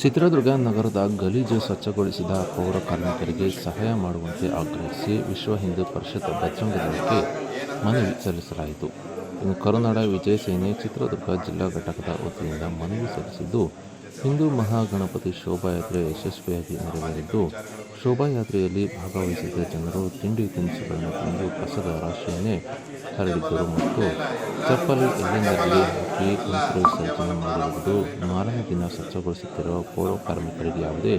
ಚಿತ್ರದುರ್ಗ ನಗರದ ಗಲೀಜು ಸ್ವಚ್ಛಗೊಳಿಸಿದ ಪೌರ ಕಾರ್ಮಿಕರಿಗೆ ಸಹಾಯ ಮಾಡುವಂತೆ ಆಗ್ರಹಿಸಿ ವಿಶ್ವ ಹಿಂದೂ ಪರಿಷತ್ ಬಜರಂಗ ದಳಕ್ಕೆ ಮನವಿ ಸಲ್ಲಿಸಲಾಯಿತು. ಇನ್ನು ಕರುನಾಡ ವಿಜಯ ಸೇನೆ ಚಿತ್ರದುರ್ಗ ಜಿಲ್ಲಾ ಘಟಕದ ವತಿಯಿಂದ ಮನವಿ ಸಲ್ಲಿಸಿದ್ದು ಹಿಂದೂ ಮಹಾಗಣಪತಿ ಶೋಭಾಯಾತ್ರೆ ಯಶಸ್ವಿಯಾಗಿ ನೆರವೇರಿದ್ದು, ಶೋಭಾಯಾತ್ರೆಯಲ್ಲಿ ಭಾಗವಹಿಸಿದ ಜನರು ತಿಂಡಿ ತಿನಿಸುಗಳನ್ನು ತಂದು ಕಸದ ರಾಶಿಯನ್ನೇ ಹರಡಿದ್ದರು ಮತ್ತು ಚಪ್ಪಲಿ ಎಲ್ಲೆಂದರಲ್ಲಿ ಹಾಕಿ ಮೂತ್ರ ವಿಸರ್ಜನೆ ಮಾಡಿರುವುದು ಮಾರನೇ ದಿನ ಸ್ವಚ್ಛಗೊಳಿಸುತ್ತಿರುವ ಪೌರ ಕಾರ್ಮಿಕರಿಗೆ ಯಾವುದೇ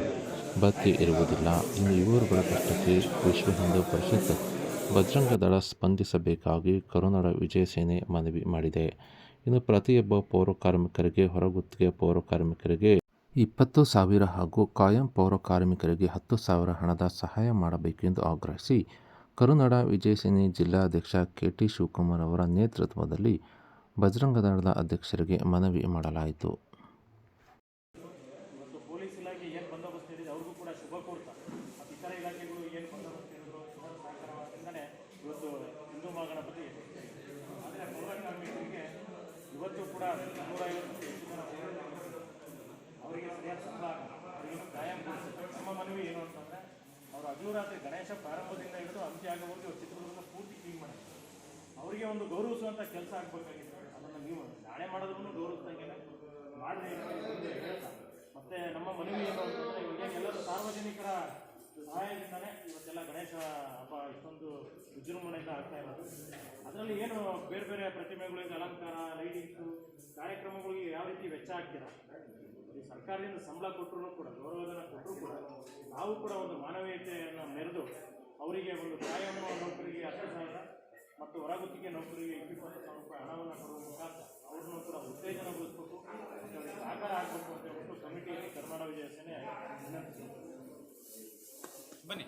ಭತ್ಯೆ ಇರುವುದಿಲ್ಲ. ಇನ್ನು ಇವರುಗಳ ಕಷ್ಟಕ್ಕೆ ವಿಶ್ವ ಹಿಂದೂ ಪರಿಷತ್ ಬಜರಂಗ ದಳ ಸ್ಪಂದಿಸಬೇಕಾಗಿ ಕರುನಾಡ ವಿಜಯ ಸೇನೆ ಮನವಿ ಮಾಡಿದೆ. ಇನ್ನು ಪ್ರತಿಯೊಬ್ಬ ಪೌರ ಕಾರ್ಮಿಕರಿಗೆ ಹೊರಗುತ್ತಿಗೆ ಪೌರ ಕಾರ್ಮಿಕರಿಗೆ ಇಪ್ಪತ್ತು ಸಾವಿರ ಹಾಗೂ ಕಾಯಂ ಪೌರ ಕಾರ್ಮಿಕರಿಗೆ ಹತ್ತು ಸಾವಿರ ಹಣದ ಸಹಾಯ ಮಾಡಬೇಕೆಂದು ಆಗ್ರಹಿಸಿ, ಕರುನಾಡ ವಿಜಯ ಸೇನೆ ಜಿಲ್ಲಾಧ್ಯಕ್ಷ ಕೆಟಿ ಶಿವಕುಮಾರ್ ಅವರ ನೇತೃತ್ವದಲ್ಲಿ ಬಜರಂಗ ದಳದ ಅಧ್ಯಕ್ಷರಿಗೆ ಮನವಿ ಮಾಡಲಾಯಿತು. ಪೊಲೀಸ್ ಇಲಾಖೆ ಏನು ಬಂದೋಬಸ್ತ್ ಅವ್ರಿಗೂ ಕೂಡ ಶುಭ ಇತರ ಇಲಾಖೆಗಳು ಏನು ಬಂದೋಬಸ್ತ್ ನೀಡಿದ್ರು ಎಲ್ಲರ ಸಹಕಾರದಿಂದಲೇ ಇವತ್ತು ಹಿಂದೂ ಮಹಾಗಣಪತಿ ಯಶಸ್ವಿಯಾಗಿದೆ ಆದರೆ ಪೌರ ಕಾರ್ಮಿಕರಿಗೆ ಪೌರ ಕಾರ್ಮಿಕರು ಅವರಿಗೆ ಆಗಲ್ಲ. ಅವರಿಗೆ ಕಾಯಂ ನಮ್ಮ ಮನವಿ ಏನು ಅಂತಂದರೆ ಅವರು ಹಗಲು ಗಣೇಶ ಪ್ರಾರಂಭದಿಂದ ಹಿಡಿದು ಅಂತ್ಯ ಆಗೋವರೆಗೆ ಅವ್ರು ಚಿತ್ರದುರ್ಗ ಪೂರ್ತಿ ಕ್ಲೀನ್ ಮಾಡಿ ಅವರಿಗೆ ಒಂದು ಗೌರವಿಸುವಂಥ ಕೆಲಸ ಆಗಬೇಕಾಗಿತ್ತು ಅದನ್ನು ನೀವು ನಾಳೆ ಮಾಡೋದ್ರೂ ಗೌರವಿಸ್ದಂಗೆ ಮಾಡಿದೆ ಮತ್ತೆ ನಮ್ಮ ಮನವಿ ಏನು ಅಂತಂದರೆ ಇವಾಗ ಎಲ್ಲರೂ ಸಾರ್ವಜನಿಕರ ಸಹಾಯದಿಂದನೇ ಇವತ್ತೆಲ್ಲ ಗಣೇಶ ಹಬ್ಬ ಇಷ್ಟೊಂದು ವಿಜೃಂಭಣೆಯಿಂದ ಆಗ್ತಾ ಇರೋದು ಅದರಲ್ಲಿ ಏನು ಬೇರೆ ಬೇರೆ ಪ್ರತಿಮೆಗಳಿಂದ ಅಲಂಕಾರ ಲೈಟಿಂಗ್ಸು ಆಗ್ತೀರಾ ಸರ್ಕಾರದಿಂದ ಸಂಬಳ ಕೊಟ್ಟರು ಕೂಡ, ಗೌರವಧನ ಕೊಟ್ಟರು ಕೂಡ ನಾವು ಕೂಡ ಒಂದು ಮಾನವೀಯತೆಯನ್ನು ಮೆರೆದು ಅವರಿಗೆ ಒಂದು ಕಾಯಂ ನೌಕರಿಗೆ ಹತ್ತು ಸಾವಿರ ಮತ್ತು ಹೊರಗುತ್ತಿಗೆ ನೌಕರಿಗೆ ಇಪ್ಪತ್ತು ಸಾವಿರ ರೂಪಾಯಿ ಹಣವನ್ನು ಕೊಡುವ ಮುಖಾಂತರ ಅವ್ರನ್ನೂ ಕೂಡ ಉತ್ತೇಜನಗೊಳಿಸಬೇಕು. ಸಹಕಾರ ಆಗಬೇಕು ಅಂತ ಹೇಳ್ಬಿಟ್ಟು ಕಮಿಟಿಯಲ್ಲಿ ಕರ್ನಾಟಕ ವಿಜಯ ಸೇನೆ ಬನ್ನಿ.